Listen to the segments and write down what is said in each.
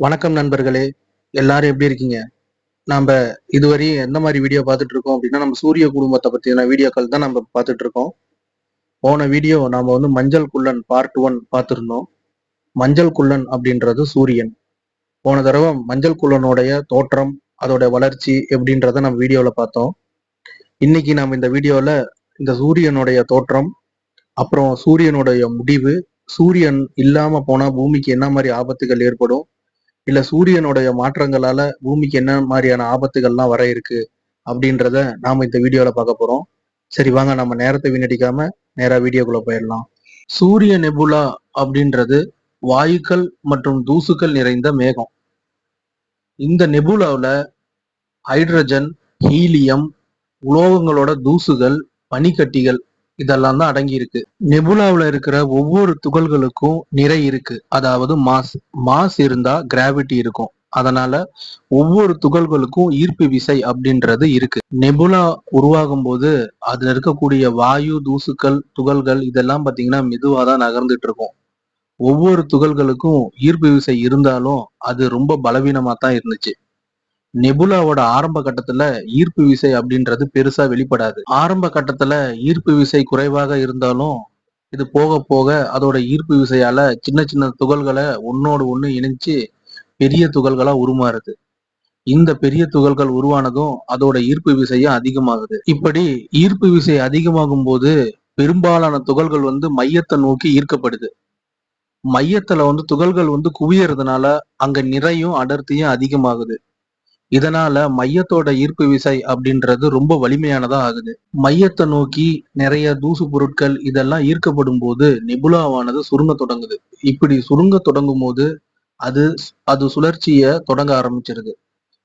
வணக்கம் நண்பர்களே எல்லாரும் எப்படி இருக்கீங்க? நம்ம இதுவரையும் எந்த மாதிரி வீடியோ பார்த்துட்டு இருக்கோம் அப்படின்னா நம்ம சூரிய குடும்பத்தை பத்தின வீடியோக்கள் தான் நம்ம பார்த்துட்டு இருக்கோம். போன வீடியோ நாம வந்து மஞ்சள் குள்ளன் பார்ட் ஒன் பார்த்துருந்தோம். மஞ்சள் குள்ளன் அப்படின்றது சூரியன். போன தடவை மஞ்சள் குள்ளனுடைய தோற்றம் அதோட வளர்ச்சி எப்படின்றத நம்ம வீடியோவில் பார்த்தோம். இன்னைக்கு நம்ம இந்த வீடியோவில் இந்த சூரியனுடைய தோற்றம் அப்புறம் சூரியனுடைய முடிவு சூரியன் இல்லாமல் போனால் பூமிக்கு என்ன மாதிரி ஆபத்துகள் ஏற்படும் இல்ல சூரியனுடைய மாற்றங்களால பூமிக்கு என்ன மாதிரியான ஆபத்துகள்லாம் வர இருக்கு அப்படின்றத நாம இந்த வீடியோல பார்க்க போறோம். சரி வாங்க நம்ம நேரத்தை வீணடிக்காம நேரா வீடியோக்குள்ள போயிடலாம். சூரிய நெபுலா அப்படின்றது வாயுக்கள் மற்றும் தூசுக்கள் நிறைந்த மேகம். இந்த நெபுலாவில் ஹைட்ரஜன் ஹீலியம் உலோகங்களோட தூசுகள் பனிக்கட்டிகள் இதெல்லாம் தான் அடங்கி இருக்கு. நெபுலாவில் இருக்கிற ஒவ்வொரு துகள்களுக்கும் நிறை இருக்கு. அதாவது மாஸ் மாஸ் இருந்தா கிராவிட்டி இருக்கும். அதனால ஒவ்வொரு துகள்களுக்கும் ஈர்ப்பு விசை அப்படின்றது இருக்கு. நெபுலா உருவாகும் போது அதுல இருக்கக்கூடிய வாயு தூசுக்கள் துகள்கள் இதெல்லாம் பாத்தீங்கன்னா மெதுவா தான் நகர்ந்துட்டு இருக்கும். ஒவ்வொரு துகள்களுக்கும் ஈர்ப்பு விசை இருந்தாலும் அது ரொம்ப பலவீனமா தான் இருந்துச்சு. நெபுலாவோட ஆரம்ப கட்டத்துல ஈர்ப்பு விசை அப்படின்றது பெருசா வெளிப்படாது. ஆரம்ப கட்டத்துல ஈர்ப்பு விசை குறைவாக இருந்தாலும் இது போக போக அதோட ஈர்ப்பு விசையால சின்ன சின்ன துகள்களை ஒன்னோடு ஒண்ணு இணைச்சு பெரிய துகள்களா உருமாறுது. இந்த பெரிய துகள்கள் உருவானதும் அதோட ஈர்ப்பு விசையும் அதிகமாகுது. இப்படி ஈர்ப்பு விசை அதிகமாகும் போது பெரும்பாலான துகள்கள் வந்து மையத்தை நோக்கி ஈர்க்கப்படுது. மையத்துல வந்து துகள்கள் வந்து குவியறதுனால அங்க நிறையும் அடர்த்தியும் அதிகமாகுது. இதனால மையத்தோட ஈர்ப்பு விசை அப்படின்றது ரொம்ப வலிமையானதா ஆகுது. மையத்தை நோக்கி நிறைய தூசு பொருட்கள் இதெல்லாம் ஈர்க்கப்படும் போது நெபுலாவானது சுருங்க தொடங்குது. இப்படி சுருங்க தொடங்கும் போது அது அது சுழற்சிய தொடங்க ஆரம்பிச்சிருது.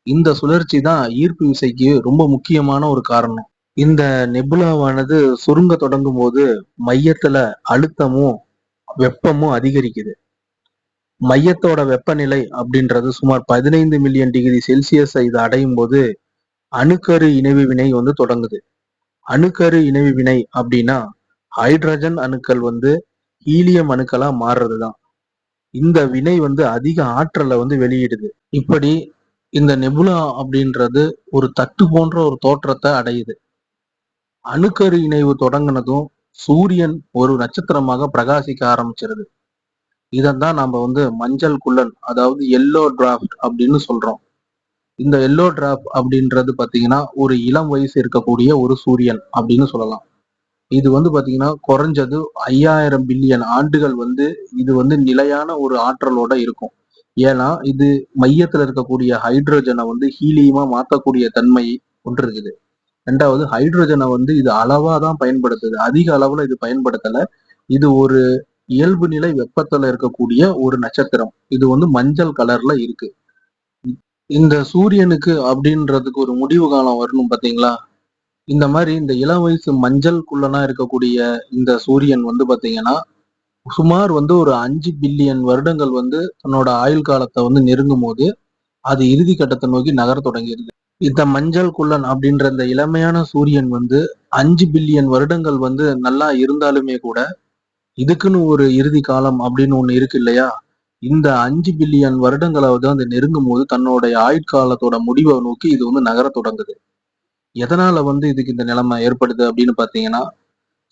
இந்த சுழற்சி தான் ஈர்ப்பு விசைக்கு ரொம்ப முக்கியமான ஒரு காரணம். இந்த நெபுலாவானது சுருங்க தொடங்கும் போது மையத்துல அழுத்தமும் வெப்பமும் அதிகரிக்குது. மையத்தோட வெப்பநிலை அப்படின்றது சுமார் பதினைந்து மில்லியன் டிகிரி செல்சியஸ் இது அடையும் போது அணுக்கரு இணைவு வினை வந்து தொடங்குது. அணுக்கரு இணைவு வினை அப்படின்னா ஹைட்ரஜன் அணுக்கள் வந்து ஹீலியம் அணுக்களா மாறுறதுதான். இந்த வினை வந்து அதிக ஆற்றலை வந்து வெளியிடுது. இப்படி இந்த நெபுலா அப்படின்றது ஒரு தட்டு போன்ற ஒரு தோற்றத்தை அடையுது. அணுக்கரு இணைவு தொடங்கினதும் சூரியன் ஒரு நட்சத்திரமாக பிரகாசிக்க ஆரம்பிச்சிருது. இதைத்தான் நம்ம வந்து மஞ்சள் குள்ளன் அதாவது எல்லோ டிராஃப்ட் அப்படின்னு சொல்றோம். இந்த எல்லோ டிராஃப்ட் அப்படின்றது பார்த்தீங்கன்னா ஒரு இளம் வயசு இருக்கக்கூடிய ஒரு சூரியன் அப்படின்னு சொல்லலாம். இது வந்து பார்த்தீங்கன்னா குறைஞ்சது ஐயாயிரம் பில்லியன் ஆண்டுகள் வந்து இது வந்து நிலையான ஒரு ஆற்றலோட இருக்கும். ஏன்னா இது மையத்தில் இருக்கக்கூடிய ஹைட்ரோஜனை வந்து ஹீலியமாக மாற்றக்கூடிய தன்மை ஒன்று இருக்குது. ரெண்டாவது ஹைட்ரோஜனை வந்து இது அளவாக தான் பயன்படுத்துது. அதிக அளவில் இது பயன்படுத்தலை. இது ஒரு இயல்பு நிலை வெப்பத்துல இருக்கக்கூடிய ஒரு நட்சத்திரம். இது வந்து மஞ்சள் கலர்ல இருக்கு. இந்த சூரியனுக்கு அப்படின்றதுக்கு ஒரு முடிவு காலம் வரணும் பாத்தீங்களா? இந்த மாதிரி இந்த இளம் வயசு மஞ்சள்குள்ளனா இருக்கக்கூடிய இந்த சூரியன் வந்து பாத்தீங்கன்னா சுமார் வந்து ஒரு அஞ்சு பில்லியன் வருடங்கள் வந்து தன்னோட ஆயுள் காலத்தை வந்து நெருங்கும் போது அது இறுதி கட்டத்தை நோக்கி நகர தொடங்கிடுது. இந்த மஞ்சள் குள்ளன் அப்படின்ற இந்த இளமையான சூரியன் வந்து அஞ்சு பில்லியன் வருடங்கள் வந்து நல்லா இருந்தாலுமே கூட இதுக்குன்னு ஒரு இறுதி காலம் அப்படின்னு ஒண்ணு இருக்கு இல்லையா? இந்த அஞ்சு பில்லியன் வருடங்களாவது அந்த நெருங்கும் போது தன்னுடைய ஆயுட்காலத்தோட முடிவை நோக்கி இது வந்து நகர தொடங்குது. எதனால வந்து இதுக்கு இந்த நிலைமை ஏற்படுது அப்படின்னு பாத்தீங்கன்னா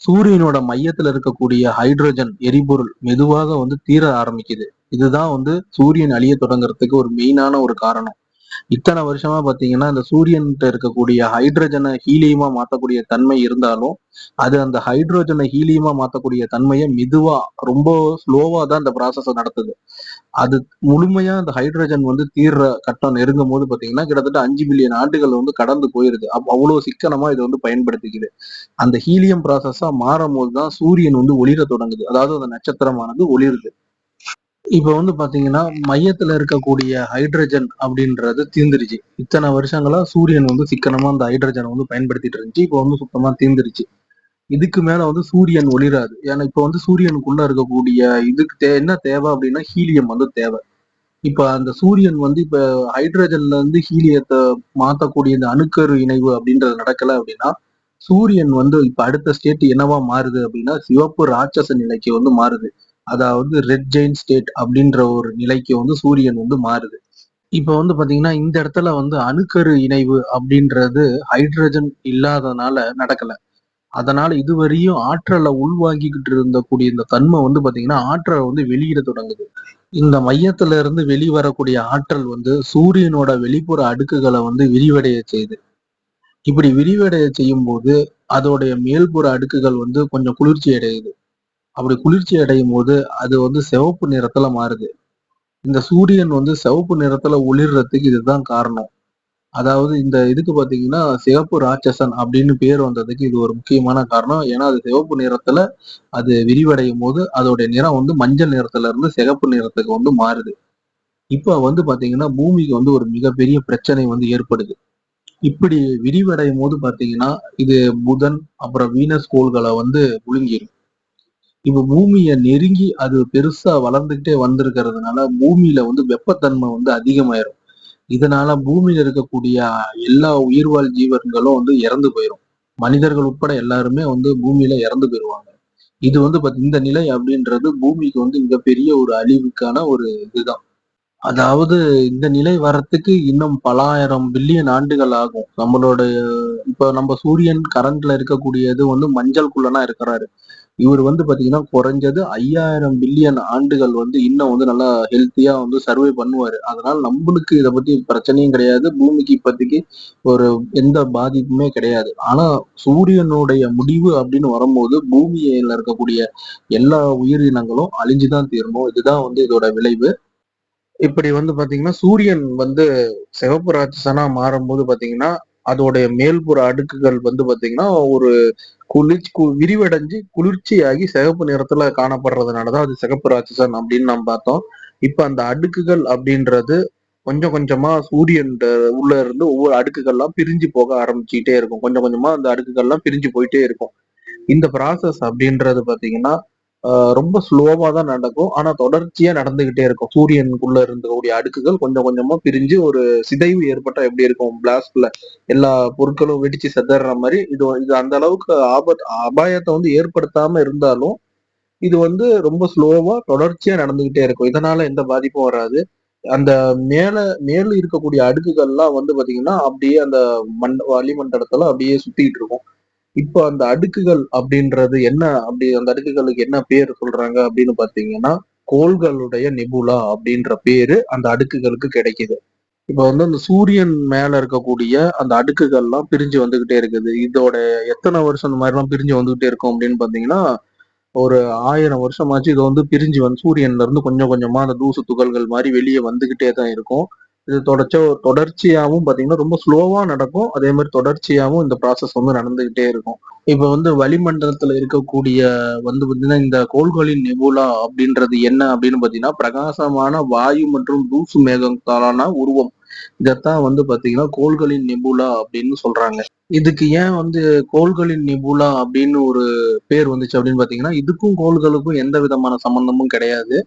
சூரியனோட மையத்துல இருக்கக்கூடிய ஹைட்ரஜன் எரிபொருள் மெதுவாக வந்து தீர ஆரம்பிக்குது. இதுதான் வந்து சூரியன் அழிய தொடங்குறதுக்கு ஒரு மெயினான ஒரு காரணம். இத்தனை வருஷமா பாத்தீங்கன்னா இந்த சூரியன்கிட்ட இருக்கக்கூடிய ஹைட்ரஜனை ஹீலியமா மாத்தக்கூடிய தன்மை இருந்தாலும் அது அந்த ஹைட்ரோஜனை ஹீலியமா மாத்தக்கூடிய தன்மையை மெதுவா ரொம்ப ஸ்லோவா தான் இந்த ப்ராசஸை நடத்துது. அது முழுமையா அந்த ஹைட்ரஜன் வந்து தீர்ற கட்டம் நெருங்கும் போது பாத்தீங்கன்னா கிட்டத்தட்ட அஞ்சு பில்லியன் ஆண்டுகள் வந்து கடந்து போயிருது. அவ்வளவு சிக்கனமா இதை வந்து பயன்படுத்திக்குது. அந்த ஹீலியம் ப்ராசஸா மாறும் போது தான் சூரியன் வந்து ஒளிர தொடங்குது. அதாவது அந்த நட்சத்திரமானது ஒளிருது. இப்ப வந்து பாத்தீங்கன்னா மையத்துல இருக்கக்கூடிய ஹைட்ரஜன் அப்படின்றது தீர்ந்துருச்சு. இத்தனை வருஷங்களா சூரியன் வந்து சிக்கனமா அந்த ஹைட்ரஜனை வந்து பயன்படுத்திட்டு இருந்துச்சு. இப்ப வந்து சுத்தமா தீர்ந்துருச்சு. இதுக்கு மேல வந்து சூரியன் ஒளிராது. ஏன்னா இப்ப வந்து சூரியனுக்குள்ள இருக்கக்கூடிய இதுக்கு தே என்ன தேவை அப்படின்னா ஹீலியம் வந்து தேவை. இப்ப அந்த சூரியன் வந்து இப்ப ஹைட்ரஜன்ல இருந்து ஹீலியத்தை மாத்தக்கூடிய இந்த அணுக்கரு இணைவு அப்படின்றது நடக்கல அப்படின்னா சூரியன் வந்து இப்ப அடுத்த ஸ்டேட் என்னவா மாறுது அப்படின்னா சிவப்பு ராட்சச நிலைக்கு வந்து மாறுது. அதாவது ரெட் ஜெயின் ஸ்டேட் அப்படின்ற ஒரு நிலைக்கு வந்து சூரியன் வந்து மாறுது. இப்போ வந்து பாத்தீங்கன்னா இந்த இடத்துல வந்து அணுக்கரு இணைவு அப்படின்றது ஹைட்ரஜன் இல்லாதனால நடக்கல. அதனால இதுவரையும் ஆற்றலை உள்வாங்கிக்கிட்டு இருந்த கூடிய இந்த தன்மை வந்து பாத்தீங்கன்னா ஆற்றலை வந்து வெளியிட தொடங்குது. இந்த மையத்துல இருந்து வெளிவரக்கூடிய ஆற்றல் வந்து சூரியனோட வெளிப்புற அடுக்குகளை வந்து விரிவடைய செய்யுது இப்படி விரிவடைய செய்யும் போது அதோடைய மேல்புற அடுக்குகள் வந்து கொஞ்சம் குளிர்ச்சி அடையுது. அப்படி குளிர்ச்சி அடையும் போது அது வந்து சிவப்பு நிறத்துல மாறுது. இந்த சூரியன் வந்து சிவப்பு நிறத்துல ஒளிர்றதுக்கு இதுதான் காரணம். அதாவது இந்த இதுக்கு பாத்தீங்கன்னா சிவப்பு ராட்சசன் அப்படின்னு பேர் வந்ததுக்கு இது ஒரு முக்கியமான காரணம். ஏன்னா அது சிவப்பு நிறத்துல அது விரிவடையும் போது அதோடைய நிறம் வந்து மஞ்சள் நிறத்துல இருந்து சிகப்பு நிறத்துக்கு வந்து மாறுது. இப்ப வந்து பாத்தீங்கன்னா பூமிக்கு வந்து ஒரு மிகப்பெரிய பிரச்சனை வந்து ஏற்படுது. இப்படி விரிவடையும் போது பாத்தீங்கன்னா இது புதன் அப்புறம் வீனஸ் கோள்களை வந்து விழுங்கிடும் இப்ப பூமியை நெருங்கி அது பெருசா வளர்ந்துகிட்டே வந்திருக்கிறதுனால பூமியில வந்து வெப்பத்தன்மை வந்து அதிகமாயிரும். இதனால பூமியில இருக்கக்கூடிய எல்லா உயிர்வாழ் ஜீவன்களும் வந்து இறந்து போயிரும். மனிதர்கள் உட்பட எல்லாருமே வந்து பூமியில இறந்து போயிருவாங்க. இது வந்து இந்த நிலை அப்படின்றது பூமிக்கு வந்து மிகப்பெரிய ஒரு அழிவுக்கான ஒரு இதுதான். அதாவது இந்த நிலை வர்றதுக்கு இன்னும் பலாயிரம் பில்லியன் ஆண்டுகள் ஆகும். நம்மளோட இப்ப நம்ம சூரியன் கரண்ட்ல இருக்கக்கூடியது வந்து மஞ்சள் குள்ளனா இருக்கிறாரு. இவர் வந்து பாத்தீங்கன்னா குறைஞ்சது ஐயாயிரம் பில்லியன் ஆண்டுகள் வந்து இன்னும் வந்து நல்லா ஹெல்த்தியா வந்து சர்வே பண்ணுவாரு. அதனால நம்மளுக்கு இதை பத்தி பிரச்சனையும் கிடையாது. பூமிக்கு இப்போதைக்கு ஒரு எந்த பாதிப்புமே கிடையாது. ஆனா சூரியனுடைய முடிவு அப்படின்னு வரும்போது பூமியில இருக்கக்கூடிய எல்லா உயிரினங்களும் அழிஞ்சுதான் தீரணும். இதுதான் வந்து இதோட விளைவு. இப்படி வந்து பாத்தீங்கன்னா சூரியன் வந்து சிவப்பு ராட்சசனா மாறும்போது பாத்தீங்கன்னா அதோடைய மேல்புற அடுக்குகள் வந்து பாத்தீங்கன்னா ஒரு குளிர்ச்சி கு- விரிவடைஞ்சு குளிர்ச்சியாகி சிகப்பு நிறத்துல காணப்படுறதுனாலதான் அது சிகப்பு ராட்சசன் அப்படின்னு நம்ம பார்த்தோம். இப்ப அந்த அடுக்குகள் அப்படின்றது கொஞ்சம் கொஞ்சமா சூரியன் உள்ள இருந்து ஒவ்வொரு அடுக்குகள்லாம் பிரிஞ்சு போக ஆரம்பிச்சுக்கிட்டே இருக்கும். கொஞ்சம் கொஞ்சமா அந்த அடுக்குகள்லாம் பிரிஞ்சு போயிட்டே இருக்கும். இந்த ப்ராசஸ் அப்படின்றது பாத்தீங்கன்னா ரொம்ப ஸ்லோவா தான் நடக்கும். ஆனா தொடர்ச்சியா நடந்துகிட்டே இருக்கும். சூரியனுக்குள்ள இருக்கக்கூடிய அடுக்குகள் கொஞ்சம் கொஞ்சமா பிரிஞ்சு ஒரு சிதைவு ஏற்பட்டா எப்படி இருக்கும்? பிளாஸ்ட்ல எல்லா பொருட்களும் வெடிச்சு செதற மாதிரி இது இது அந்த அளவுக்கு ஆபத் அபாயத்தை வந்து ஏற்படுத்தாம இருந்தாலும் இது வந்து ரொம்ப ஸ்லோவா தொடர்ச்சியா நடந்துகிட்டே இருக்கும். இதனால எந்த பாதிப்பும் வராது. அந்த மேல மேல இருக்கக்கூடிய அடுக்குகள்லாம் வந்து பாத்தீங்கன்னா அப்படியே அந்த மண் வளிமண்டலத்துல அப்படியே சுத்திட்டு இருக்கும். இப்போ அந்த அடுக்குகள் அப்படின்றது என்ன? அப்படி அந்த அடுக்குகளுக்கு என்ன பேர் சொல்றாங்க அப்படின்னு பாத்தீங்கன்னா கோள்களுடைய நிபுலா அப்படின்ற பேரு அந்த அடுக்குகளுக்கு கிடைக்குது. இப்போ வந்து அந்த சூரியன் மேல இருக்கக்கூடிய அந்த அடுக்குகள்லாம் பிரிஞ்சு வந்துகிட்டே இருக்குது. இதோட எத்தனை வருஷம் இந்த மாதிரி எல்லாம் பிரிஞ்சு வந்துகிட்டே இருக்கும் அப்படின்னு பாத்தீங்கன்னா ஒரு ஆயிரம் வருஷமாச்சு இது வந்து பிரிஞ்சு வந்து சூரியன்ல இருந்து கொஞ்சம் கொஞ்சமா அந்த தூசு துகள்கள் மாதிரி வெளியே வந்துகிட்டே தான் இருக்கும். இது தொடர்ச்ச தொடர்ச்சியாகவும் பார்த்தீங்கன்னா ரொம்ப ஸ்லோவாக நடக்கும். அதே மாதிரி தொடர்ச்சியாகவும் இந்த ப்ராசஸ் வந்து நடந்துகிட்டே இருக்கும். இப்போ வந்து வளிமண்டலத்தில் இருக்கக்கூடிய வந்து பார்த்தீங்கன்னா இந்த கோள்களின் நெபுலா அப்படின்றது என்ன அப்படின்னு பார்த்தீங்கன்னா பிரகாசமான வாயு மற்றும் தூசு மேகத்தாலான உருவம். இதைத்தான் வந்து பார்த்தீங்கன்னா கோள்களின் நெபுலா அப்படின்னு சொல்றாங்க. இதுக்கு ஏன் வந்து கோள்களின் நிபுலா அப்படின்னு ஒரு பேர் வந்துச்சு அப்படின்னு பாத்தீங்கன்னா இதுக்கும் கோள்களுக்கும் எந்த விதமான சம்பந்தமும் கிடையாது.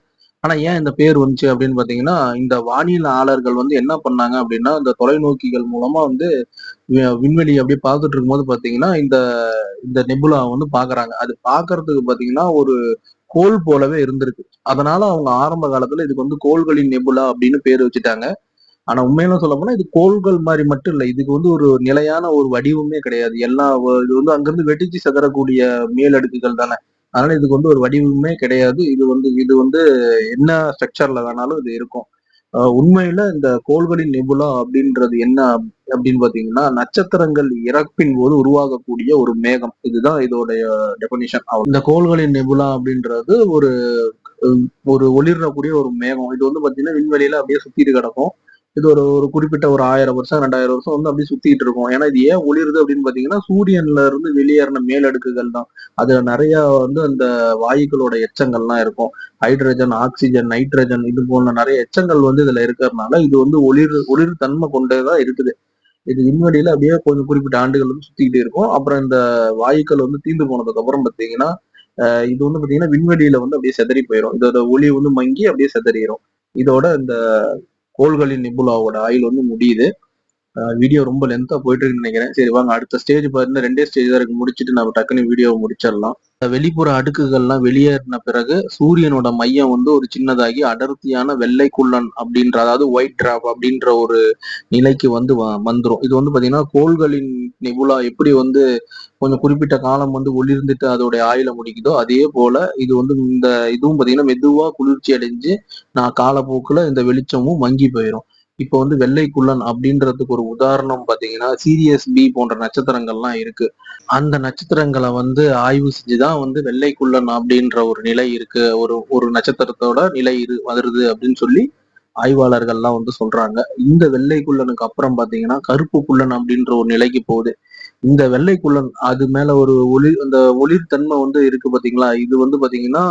ஆனா ஏன் இந்த பேர் வந்துச்சு அப்படின்னு பாத்தீங்கன்னா இந்த வானியலாளர்கள் வந்து என்ன பண்ணாங்க அப்படின்னா இந்த தொலைநோக்கிகள் மூலமா வந்து வி- விண்வெளி அப்படியே பார்த்துட்டு இருக்கும்போது பாத்தீங்கன்னா இந்த இந்த நெபுலா வந்து பாக்குறாங்க. அது பாக்குறதுக்கு பாத்தீங்கன்னா ஒரு கோள் போலவே இருந்திருக்கு. அதனால அவங்க ஆரம்ப காலத்துல இதுக்கு வந்து கோள்களின் நெபுலா அப்படின்னு பேர் வச்சுட்டாங்க. ஆனா உண்மையில சொல்ல போனா இது கோள்கள் மாதிரி மட்டும் இல்லை. இதுக்கு வந்து ஒரு நிலையான ஒரு வடிவமே கிடையாது. எல்லா இது வந்து அங்கிருந்து வெடிச்சு செதறக்கூடிய மேலடுக்குகள் தானே. அதனால இதுக்கு வந்து ஒரு வடிவமே கிடையாது. இது வந்து இது வந்து என்ன ஸ்ட்ரக்சர்ல வேணாலும் இது இருக்கும். உண்மையில இந்த கோள்களின் நெபுலா அப்படின்றது என்ன அப்படின்னு பாத்தீங்கன்னா நட்சத்திரங்கள் இறப்பின் போது உருவாகக்கூடிய ஒரு மேகம். இதுதான் இதோடைய டெபனிஷன் இந்த கோள்களின் நெபுலா அப்படின்றது ஒரு ஒரு ஒளிரக்கூடிய ஒரு மேகம். இது வந்து பாத்தீங்கன்னா விண்வெளியில அப்படியே சுத்திட்டு கிடக்கும். இது ஒரு ஒரு குறிப்பிட்ட ஒரு ஆயிரம் வருஷம் ரெண்டாயிரம் வருஷம் வந்து அப்படியே சுத்திட்டு இருக்கும். ஏன்னா இது ஏன் ஒளிருது அப்படின்னு பாத்தீங்கன்னா சூரியன்ல இருந்து வெளியேறின மேலடுக்குகள் தான். அதுல நிறைய வந்து அந்த வாயுக்களோட எச்சங்கள்லாம் இருக்கும். ஹைட்ரஜன் ஆக்சிஜன் நைட்ரஜன் இது போன்ற நிறைய எச்சங்கள் வந்து இதுல இருக்கிறதுனால இது வந்து ஒளிர் ஒளிர் தன்மை கொண்டதான் இருக்குது. இது விண்வெளியில அப்படியே கொஞ்சம் குறிப்பிட்ட ஆண்டுகள் வந்து சுத்திக்கிட்டே இருக்கும். அப்புறம் இந்த வாயுக்கள் வந்து தீர்ந்து போனதுக்கு அப்புறம் பாத்தீங்கன்னா இது வந்து பாத்தீங்கன்னா விண்வெளியில வந்து அப்படியே செதறி போயிடும் இதோட ஒளி வந்து மங்கி அப்படியே செதறிடும் இதோட இந்த கோள்களின் நிபுலாவோட ஆயில் வந்து முடியுது. வீடியோ ரொம்ப லென்த்தா போயிட்டு இருக்குன்னு நினைக்கிறேன். சரி வாங்க அடுத்த ஸ்டேஜ் பாத்தீங்கன்னா ரெண்டே ஸ்டேஜ் தான் இருக்கு. முடிச்சுட்டு நம்ம டக்குன்னு வீடியோவை முடிச்சிடலாம். வெளிப்புற அடுக்குகள்லாம் வெளியேறின பிறகு சூரியனோட மையம் வந்து ஒரு சின்னதாகி அடர்த்தியான வெள்ளை குள்ளன் அப்படின்ற அதாவது ஒயிட் டிராப் அப்படின்ற ஒரு நிலைக்கு வந்து வ- இது வந்து பாத்தீங்கன்னா கோள்களின் நிபுலா எப்படி வந்து கொஞ்சம் குறிப்பிட்ட காலம் வந்து ஒளிர்ந்துட்டு அதோடைய ஆயுள முடிக்குதோ அதே போல இது வந்து இந்த இதுவும் பாத்தீங்கன்னா மெதுவா குளிர்ச்சி அடைஞ்சு நான் காலப்போக்குல இந்த வெளிச்சமும் மங்கி போயிடும் இப்போ வந்து வெள்ளை குள்ளன் அப்படின்றதுக்கு ஒரு உதாரணம் பாத்தீங்கன்னா சீரியஸ் பி போன்ற நட்சத்திரங்கள்லாம் இருக்கு. அந்த நட்சத்திரங்களை வந்து ஆய்வு செஞ்சுதான் வந்து வெள்ளை குள்ளன் அப்படின்ற ஒரு நிலை இருக்கு. ஒரு ஒரு நட்சத்திரத்தோட நிலை இரு வருது அப்படின்னு சொல்லி ஆய்வாளர்கள்லாம் வந்து சொல்றாங்க. இந்த வெள்ளை குள்ளனுக்கு அப்புறம் பாத்தீங்கன்னா கருப்பு குள்ளன் அப்படின்ற ஒரு நிலைக்கு போகுது. இந்த வெள்ளை குள்ளன் அது மேல ஒரு ஒளி அந்த ஒளிர் தன்மை வந்து இருக்கு பாத்தீங்களா இது வந்து பாத்தீங்கன்னா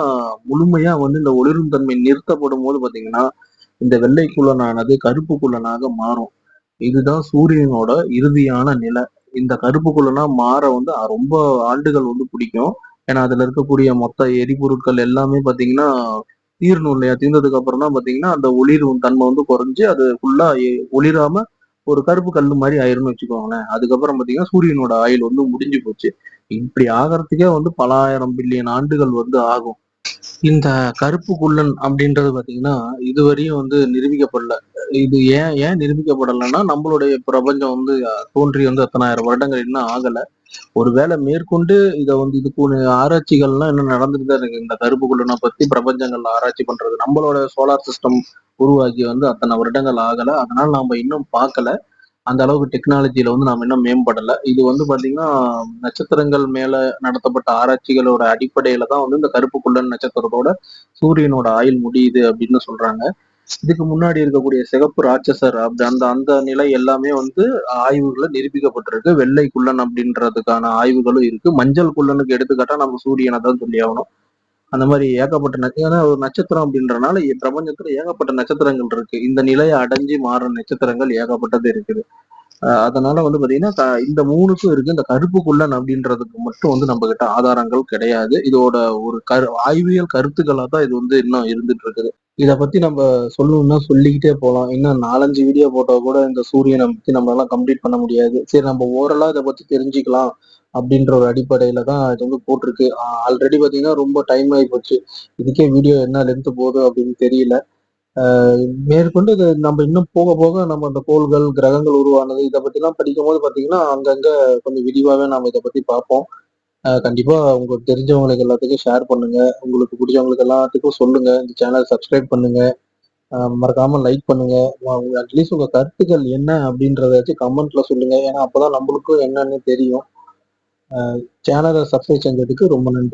முழுமையா வந்து இந்த ஒளிரும் தன்மை நிறுத்தப்படும் போது பாத்தீங்கன்னா இந்த வெள்ளை குள்ளனானது கருப்பு குள்ளனாக மாறும். இதுதான் சூரியனோட இறுதியான நிலை. இந்த கருப்பு குள்ளனா மாற வந்து ரொம்ப ஆண்டுகள் வந்து பிடிக்கும். ஏன்னா அதுல இருக்கக்கூடிய மொத்த எரிபொருட்கள் எல்லாமே பாத்தீங்கன்னா தீரணும் இல்லையா? தீர்ந்ததுக்கு அப்புறம் தான் பாத்தீங்கன்னா அந்த ஒளிர் தன்மை வந்து குறைஞ்சு அது ஃபுல்லா ஒளிராம ஒரு கருப்பு கல் மாதிரி ஆயிரும்னு வச்சுக்கோங்களேன். அதுக்கப்புறம் பாத்தீங்கன்னா சூரியனோட ஆயுள் வந்து முடிஞ்சு போச்சு. இப்படி ஆகிறதுக்கே வந்து பல ஆயிரம் பில்லியன் ஆண்டுகள் வந்து ஆகும். இந்த கருப்பு குள்ளன் அப்படின்றது பாத்தீங்கன்னா இதுவரையும் வந்து நிரூபிக்கப்படல. இது ஏன் ஏன் நிரூபிக்கப்படலைன்னா நம்மளுடைய பிரபஞ்சம் வந்து தோன்றி வந்து அத்தனாயிரம் வருடங்கள் இன்னும் ஆகல. ஒருவேளை மேற்கொண்டு இதை வந்து இதுக்கு ஆராய்ச்சிகள்லாம் இன்னும் நடந்துட்டு தான் இருக்கு. இந்த கருப்பு குள்ளனை பத்தி பிரபஞ்சங்கள்ல ஆராய்ச்சி பண்றது. நம்மளோட சோலார் சிஸ்டம் உருவாக்கி வந்து அத்தனை வருடங்கள் ஆகல. அதனால நாம இன்னும் பார்க்கல. அந்த அளவுக்கு டெக்னாலஜியில வந்து நாம இன்னும் மேம்படல. இது வந்து பாத்தீங்கன்னா நட்சத்திரங்கள் மேல நடத்தப்பட்ட ஆராய்ச்சிகளோட அடிப்படையில தான் வந்து இந்த கருப்பு குள்ளன் நட்சத்திரத்தோட சூரியனோட ஆயுள் முடியுது அப்படின்னு சொல்றாங்க. இதுக்கு முன்னாடி இருக்கக்கூடிய சிகப்பு ராட்சசர் அப்படி அந்த அந்த நிலை எல்லாமே வந்து ஆய்வுகளை நிரூபிக்கப்பட்டிருக்கு. வெள்ளை குள்ளன் அப்படின்றதுக்கான ஆய்வுகளும் இருக்கு. மஞ்சள் குள்ளனுக்கு எடுத்துக்காட்டா நம்ம சூரியனை தான் சொல்லி ஆகணும். அந்த மாதிரி ஏகப்பட்ட ஏன்னா ஒரு நட்சத்திரம் அப்படின்றனால இ- பிரபஞ்சத்துல ஏகப்பட்ட நட்சத்திரங்கள் இருக்கு. இந்த நிலையை அடைஞ்சு மாறுற நட்சத்திரங்கள் ஏகப்பட்டது இருக்குது. அதனால வந்து பாத்தீங்கன்னா இந்த மூணுக்கும் இருக்கு. இந்த கருப்பு குள்ளன் அப்படின்றதுக்கு மட்டும் வந்து நம்ம கிட்ட ஆதாரங்கள் கிடையாது. இதோட ஒரு கரு ஆய்வியல் கருத்துக்களா தான் இது வந்து இன்னும் இருந்துட்டு இருக்குது. இத பத்தி நம்ம சொல்லணும்னா சொல்லிக்கிட்டே போலாம். இன்னும் நாலஞ்சு வீடியோ போட்டா கூட இந்த சூரியனை பத்தி நம்மளால கம்ப்ளீட் பண்ண முடியாது. சரி நம்ம ஓரளா இதை பத்தி தெரிஞ்சுக்கலாம் அப்படின்ற ஒரு அடிப்படையில தான் இது வந்து போட்டிருக்கு. ஆல்ரெடி பாத்தீங்கன்னா ரொம்ப டைம் ஆகி போச்சு. இதுக்கே வீடியோ என்ன லென்த் போகுது அப்படின்னு தெரியல. மேற்கொண்டு இது நம்ம இன்னும் போக போக நம்ம அந்த கோள்கள் கிரகங்கள் உருவானது இதை பத்திலாம் படிக்கும் போது பாத்தீங்கன்னா அங்கங்க கொஞ்சம் விரிவாவே நாம இதை பத்தி பார்ப்போம். கண்டிப்பா உங்களுக்கு தெரிஞ்சவங்களுக்கு எல்லாத்துக்கும் ஷேர் பண்ணுங்க. உங்களுக்கு பிடிச்சவங்களுக்கு எல்லாத்துக்கும் சொல்லுங்க. இந்த சேனல் சப்ஸ்கிரைப் பண்ணுங்க. மறக்காம லைக் பண்ணுங்க. அட்லீஸ்ட் உங்க கருத்துக்கள் என்ன அப்படின்றத வச்சு கமெண்ட்ல சொல்லுங்க. ஏன்னா அப்பதான் நம்மளுக்கும் என்னன்னு தெரியும். சேனலை சப்ஸ்கிரைப் செஞ்சதுக்கு ரொம்ப நன்றி.